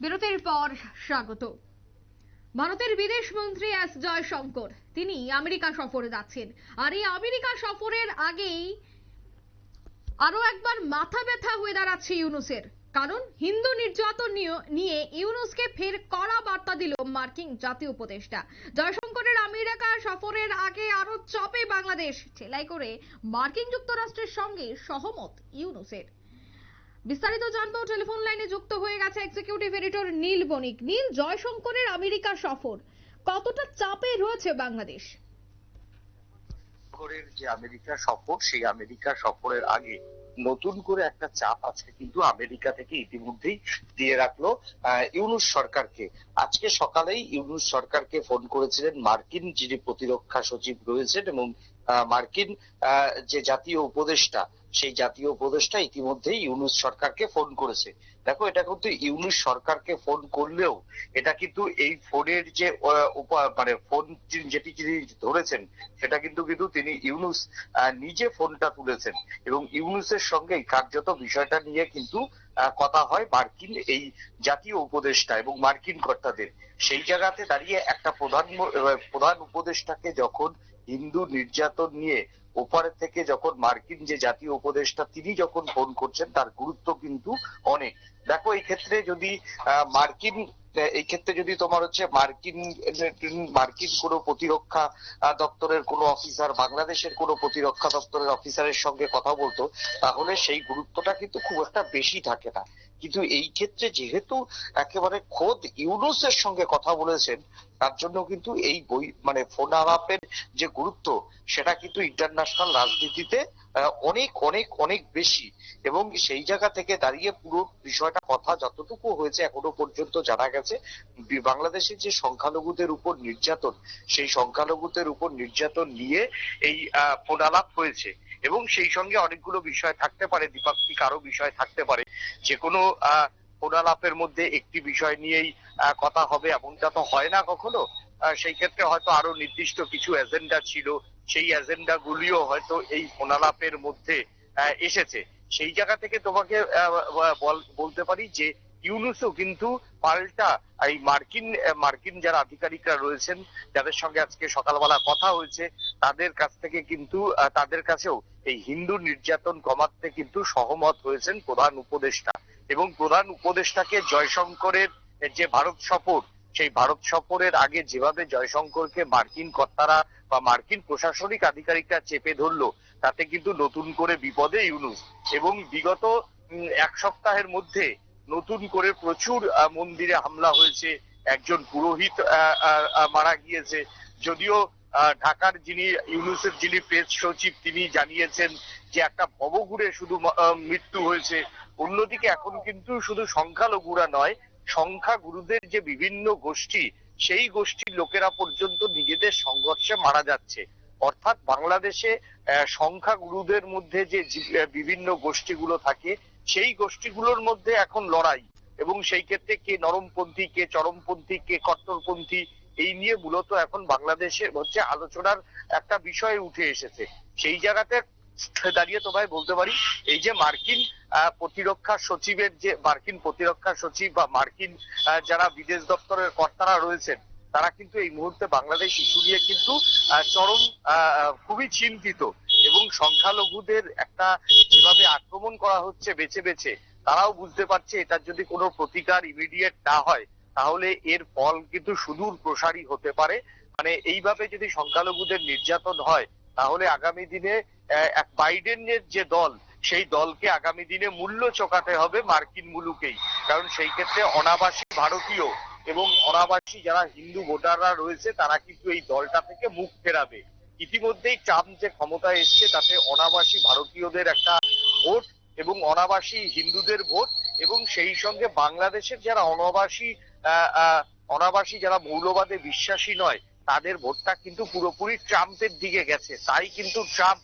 বিরতির পর স্বাগত। ভারতের বিদেশ মন্ত্রী এস জয়শঙ্কর, তিনি আমেরিকা সফরে যাচ্ছেন। আর এই আমেরিকা সফরের আগেই আরও একবার মাথা ব্যথা হয়ে দাঁড়াচ্ছে ইউনুসের। কারণ হিন্দু নির্যাতন নিয়ে- ইউনুসকে ফের কড়া বার্তা দিল মার্কিন জাতীয় উপদেষ্টা। জয়শঙ্করের আমেরিকা সফরের আগে আরও চাপে বাংলাদেশ ঠেলাই করে মার্কিন যুক্তরাষ্ট্রের সঙ্গে সহমত ইউনুসের। বিস্তারিত জানব, টেলিফোন লাইনে যুক্ত হয়ে গেছে এক্সিকিউটিভ এডিটর নীল বণিক। নীল, জয়শঙ্করের আমেরিকা সফর, কতটা চাপে রয়েছে বাংলাদেশ? শঙ্করের যে আমেরিকা সফর, সেই আমেরিকা সফরের আগে নতুন করে একটা চাপ আজকে কিন্তু আমেরিকা থেকে ইতিমধ্যেই দিয়ে রাখল ইউনুস সরকারকে। আজকে সকালেই ইউনুস সরকারকে ফোন করেছিলেন মার্কিন যিনি প্রতিরক্ষা সচিব রয়েছেন এবং মার্কিন যে জাতীয় উপদেষ্টা, সেই জাতীয় উপদেষ্টা ইতিমধ্যেই ইউনুস সরকারকে ফোন করেছে। দেখো, এটা কিন্তু ইউনুস সরকারকে ফোন করলেও এটা কিন্তু এই ফোনের যে মানে ফোন যেটি ধরেছেন, সেটা কিন্তু কিন্তু তিনি ইউনুস নিজে ফোনটা তুলেছেন। এবং ইউনুসের সঙ্গে কার্যত বিষয়টা নিয়ে কিন্তু কথা হয় মার্কিন এই জাতীয় উপদেষ্টা এবং মার্কিন কর্তাদের। সেই জায়গাতে দাঁড়িয়ে একটা প্রধান প্রধান উপদেষ্টাকে যখন হিন্দু নির্যাতন নিয়ে ওপারে থেকে যখন মার্কিন যে জাতীয় উপদেষ্টা তিনি যখন ফোন করছেন, তার গুরুত্ব কিন্তু অনেক। দেখো, এই ক্ষেত্রে যদি মার্কিন এই ক্ষেত্রে যদি তোমার হচ্ছে মার্কিন মার্কিন কোনো প্রতিরক্ষা দপ্তরের কোনো অফিসার, বাংলাদেশের কোনো প্রতিরক্ষা দপ্তরের অফিসারের সঙ্গে কথা বলতো, তাহলে সেই গুরুত্বটা কিন্তু খুব একটা বেশি থাকে না। কিন্তু এই ক্ষেত্রে যেহেতু একেবারে খোদ ইউনুসের সঙ্গে কথা বলেছেন, তার জন্য কিন্তু এই বই মানে ফোন আলাপের যে গুরুত্ব, সেটা কিন্তু ইন্টারন্যাশনাল রাজনীতিতে অনেক অনেক অনেক বেশি। এবং সেই জায়গা থেকে দাঁড়িয়ে পুরো বিষয়টা কথা যতটুকু হয়েছে এখনও পর্যন্ত জানা গেছে বাংলাদেশের যে সংখ্যালঘুদের উপর নির্যাতন সেই সংখ্যালঘুদের উপর নির্যাতন নিয়ে এই আহ, ফোন হয়েছে। এবং সেই সঙ্গে অনেকগুলো বিষয় থাকতে পারে দ্বিপাক্ষিক আরও বিষয় থাকতে পারে। যে কোনো আহ, ফোন মধ্যে একটি বিষয় নিয়েই কথা হবে এমনটা তো হয় না কখনো। সেই ক্ষেত্রে হয়তো আরও নির্দিষ্ট কিছু এজেন্ডা ছিল সেই এজেন্ডা গুলিও হয়তো এই ফোনালাপের মধ্যে এসেছে। সেই জায়গা থেকে তোমাকে বলতে পারি যে ইউনুসও কিন্তু পাল্টা এই মার্কিন মার্কিন যারা আধিকারিকরা রয়েছেন, যাদের সঙ্গে আজকে সকালবেলা কথা হয়েছে, তাদের কাছ থেকে কিন্তু তাদের কাছেও এই হিন্দু নির্যাতন কমাতে কিন্তু সহমত হয়েছেন প্রধান উপদেষ্টা। এবং প্রধান উপদেষ্টাকে জয়শঙ্করের যে ভারত সফর সেই ভারত সফরের আগে যেভাবে জয়শঙ্করকে মার্কিন কর্তারা বা মার্কিন প্রশাসনিক আধিকারিকরা চেপে ধরলো, তাতে কিন্তু নতুন করে বিপদে ইউনুস এবং বিগত এক সপ্তাহের মধ্যে নতুন করে প্রচুর মন্দিরে হামলা হয়েছে, একজন পুরোহিত মারা গিয়েছে। যদিও ঢাকার যিনি ইউনুসের যিনি প্রেস সচিব, তিনি জানিয়েছেন যে একটা ভবঘুরে শুধু মৃত্যু হয়েছে। অন্যদিকে এখন কিন্তু শুধু সংখ্যালঘুরা নয় সংখ্যাগুরুদের যে বিভিন্ন গোষ্ঠী সেই গোষ্ঠীর লোকেরা পর্যন্ত নিজেদের সংঘর্ষে মারা যাচ্ছে। অর্থাৎ বাংলাদেশে আহ, সংখ্যাগুরুদের মধ্যে যে বিভিন্ন গোষ্ঠীগুলো থাকে সেই গোষ্ঠীগুলোর মধ্যে এখন লড়াই। এবং সেই ক্ষেত্রে কে নরমপন্থী কে চরমপন্থী কে কট্টরপন্থী এই নিয়ে মূলত এখন বাংলাদেশে হচ্ছে আলোচনার একটা বিষয় উঠে এসেছে। সেই জায়গাতে দাঁড়িয়ে তোমায় বলতে পারি, এই যে মার্কিন প্রতিরক্ষা সচিবের যে, মার্কিন প্রতিরক্ষা সচিব বা মার্কিন যারা বিদেশ দপ্তরের কর্তারা রয়েছেন, তারা কিন্তু এই মুহূর্তে বাংলাদেশ ইস্যু নিয়ে কিন্তু চরম খুবই চিন্তিত এবং সংখ্যালঘুদের একটা যেভাবে আক্রমণ করা হচ্ছে বেছে বেছে, তারাও বুঝতে পারছে এটার যদি কোনো প্রতিকার ইমিডিয়েট না হয়, তাহলে এর ফল কিন্তু সুদূর প্রসারী হতে পারে। মানে এইভাবে যদি সংখ্যালঘুদের নির্যাতন হয়, তাহলে আগামী দিনে বাইডেনের যে দল, সেই দলকে আগামী দিনে মূল্য চোকাতে হবে মার্কিন মুলুকেই। কারণ সেই ক্ষেত্রে অনাবাসী ভারতীয় এবং অনাবাসী যারা হিন্দু ভোটাররা রয়েছে, তারা কিন্তু এই দলটা থেকে মুখ ফেরাবে। ইতিমধ্যেই ট্রাম্প যে ক্ষমতায় এসছে, তাতে অনাবাসী ভারতীয়দের একটা ভোট এবং অনাবাসী হিন্দুদের ভোট এবং সেই সঙ্গে বাংলাদেশের যারা অনাবাসী অনাবাসী যারা মৌলবাদে বিশ্বাসী নয়, তাদের ভোটটা কিন্তু পুরোপুরি ট্রাম্পের দিকে গেছে। তাই কিন্তু ট্রাম্প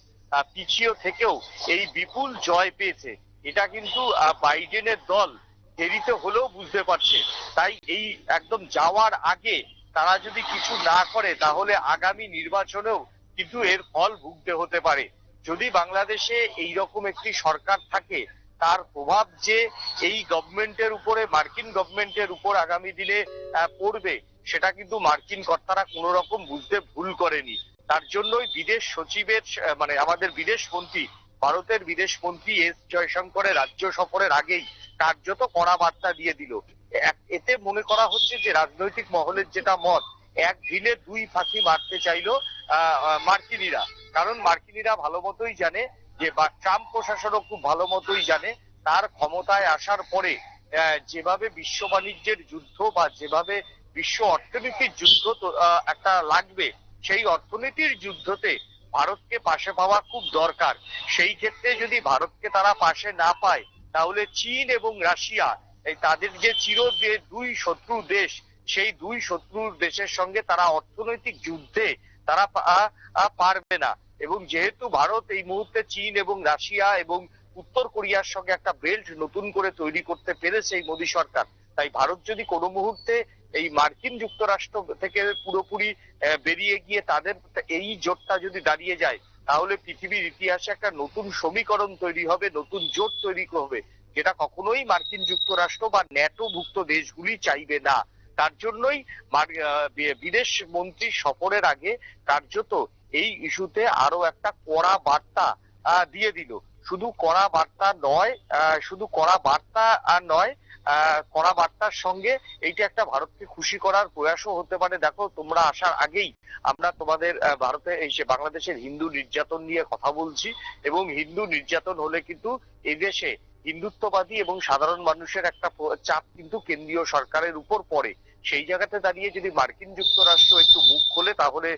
পিছিয়ে থেকেও এই বিপুল জয় পেয়েছে। এটা কিন্তু বাইডেনের দল দেরিতে হলেও বুঝতে পারছে। তাই এই একদম যাওয়ার আগে তারা যদি কিছু না করে, তাহলে আগামী নির্বাচনেও কিন্তু এর ফল ভুগতে হতে পারে। যদি বাংলাদেশে এই রকম একটি সরকার থাকে, তার প্রভাব যে এই গভর্নমেন্টের উপরে, মার্কিন গভর্নমেন্টের উপর আগামী দিনে পড়বে, সেটা কিন্তু মার্কিন কর্তারা কোনো রকম বুঝতে ভুল করেনি। তার জন্যই বিদেশ সচিবের মানে আমাদের বিদেশ মন্ত্রী, ভারতের বিদেশ মন্ত্রী এস জয়শঙ্করের রাজ্য সফরের আগেই কার্যত কড়া বার্তা দিয়ে দিল। এতে মনে করা হচ্ছে যে রাজনৈতিক মহলের যেটা মত, এক ঢিলে দুই ফাঁকি মারতে চাইলো মার্কিনীরা। কারণ মার্কিনীরা ভালো মতোই জানে যে, বা ট্রাম্প প্রশাসনও খুব ভালো মতোই জানে, তার ক্ষমতায় আসার পরে যেভাবে বিশ্ব বাণিজ্যের যুদ্ধ বা যেভাবে বিশ্ব অর্থনীতির যুদ্ধ একটা লাগবে সেই অর্থনীতির যুদ্ধতে ভারতকে পাশে পাওয়া খুব দরকার। সেই ক্ষেত্রে যদি ভারতকে তারা পাশে না পায়, তাহলে চীন এবং রাশিয়া, এই তাদের যে চির দুই শত্রু দেশ, সেই দুই শত্রুর দেশের সঙ্গে তারা অর্থনৈতিক যুদ্ধে তারা পারবে না। এবং যেহেতু ভারত এই মুহূর্তে চীন এবং রাশিয়া এবং উত্তর কোরিয়ার সঙ্গে একটা বেল্ট নতুন করে তৈরি করতে পেরেছে এই মোদী সরকার, তাই ভারত যদি কোনো মুহূর্তে এই মার্কিন যুক্তরাষ্ট্র থেকে পুরোপুরি বেরিয়ে গিয়ে তাদের এই জোটটা যদি দাঁড়িয়ে যায়, তাহলে পৃথিবীর ইতিহাসে একটা নতুন সমীকরণ তৈরি হবে, নতুন জোট তৈরি হবে যেটা কখনোই মার্কিন যুক্তরাষ্ট্র বা ন্যাটো ভুক্ত দেশগুলি চাইবে না। তার জন্যই বিদেশ মন্ত্রী সফরের আগে কার্যত এই ইস্যুতে আরও একটা কড়া বার্তা দিয়ে দিল। শুধু কড়া বার্তা নয় শুধু কড়া বার্তা আর নয় কড়া বার্তার সঙ্গে এইটা একটা ভারতকে খুশি করার প্রয়াসও হতে পারে। দেখো, তোমরা আসার আগেই আমরা তোমাদের ভারতে এই বাংলাদেশের হিন্দু নির্যাতন নিয়ে কথা বলছি এবং হিন্দু নির্যাতন হলে কিন্তু এদেশে হিন্দুত্ববাদী এবং সাধারণ মানুষের একটা চাপ কিন্তু কেন্দ্রীয় সরকারের উপর পড়ে। সেই জায়গাতে দাঁড়িয়ে যদি মার্কিন যুক্তরাষ্ট্র একটু মুখ খোলে, তাহলে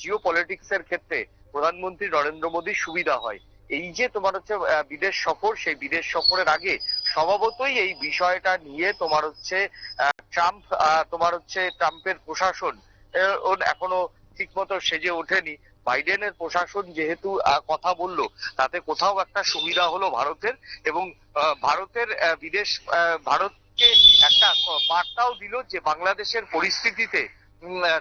জিও পলিটিক্স এর ক্ষেত্রে প্রধানমন্ত্রী নরেন্দ্র মোদীর সুবিধা হয়। এই যে তোমার হচ্ছে বিদেশ সফর, সেই বিদেশ সফরের আগে স্বভাবতই এই বিষয়টা নিয়ে তোমার হচ্ছে ট্রাম্প তোমার হচ্ছে ট্রাম্পের প্রশাসন এখনও ঠিক মতো সেজে ওঠেনি। বাইডেনের প্রশাসন যেহেতু কথা বলল, তাতে কোথাও একটা সুবিধা হলো ভারতের এবং ভারতের বিদেশ ভারতকে একটা বার্তাও দিল যে বাংলাদেশের পরিস্থিতিতে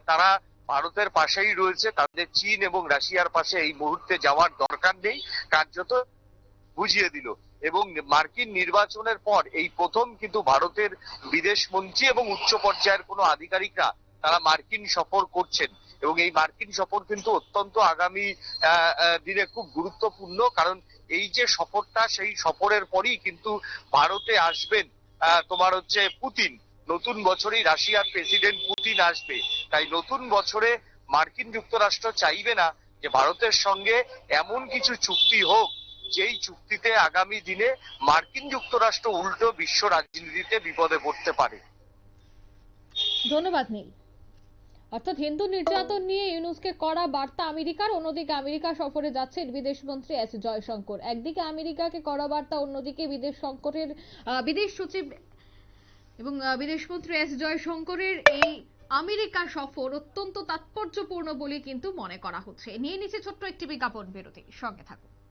তারা ভারতের পাশেই রয়েছে, তাদের চীন এবং রাশিয়ার পাশে এই মুহূর্তে যাওয়ার দরকার নেই। কার্যত বুঝিয়ে দিল। এবং মার্কিন নির্বাচনের পর এই প্রথম কিন্তু ভারতের বিদেশ মন্ত্রী এবং উচ্চ পর্যায়ের কোনো আধিকারিকরা তারা মার্কিন সফর করছেন। এবং এই মার্কিন সফর কিন্তু অত্যন্ত আগামী দিনে খুব গুরুত্বপূর্ণ। কারণ এই যে সফরটা, সেই সফরের পরই কিন্তু ভারতে আসবেন তোমার হচ্ছে পুতিন। নতুন বছরেই রাশিয়ার প্রেসিডেন্ট পুতিন আসবে। তাই নতুন বছরে মার্কিন যুক্তরাষ্ট্র চাইবে না যে ভারতের সঙ্গে এমন কিছু চুক্তি হোক যেই চুক্তিতে আগামী দিনে মার্কিন যুক্তরাষ্ট্র উল্টো বিশ্ব রাজনীতিতে বিপদে পড়তে পারে। ধন্যবাদ নীল। অর্থাৎ হিন্দু নির্যাতন নিয়ে ইউনুসকে কড়া বার্তা আমেরিকার অন্যদিকে আমেরিকা সফরে যাচ্ছেন বিদেশ মন্ত্রী এস জয়শঙ্কর। একদিকে আমেরিকাকে কড়া বার্তা অন্যদিকে বিদেশ আহ, বিদেশ সচিব এবং বিদেশমন্ত্রী এস জয়শঙ্করের এই আমেরিকা সফর অত্যন্ত তাৎপর্যপূর্ণ বলে কিন্তু মনে করা হচ্ছে। নিয়ে নিচ্ছে ছোট্ট একটি বিজ্ঞাপন বিরতি। সঙ্গে থাকুন।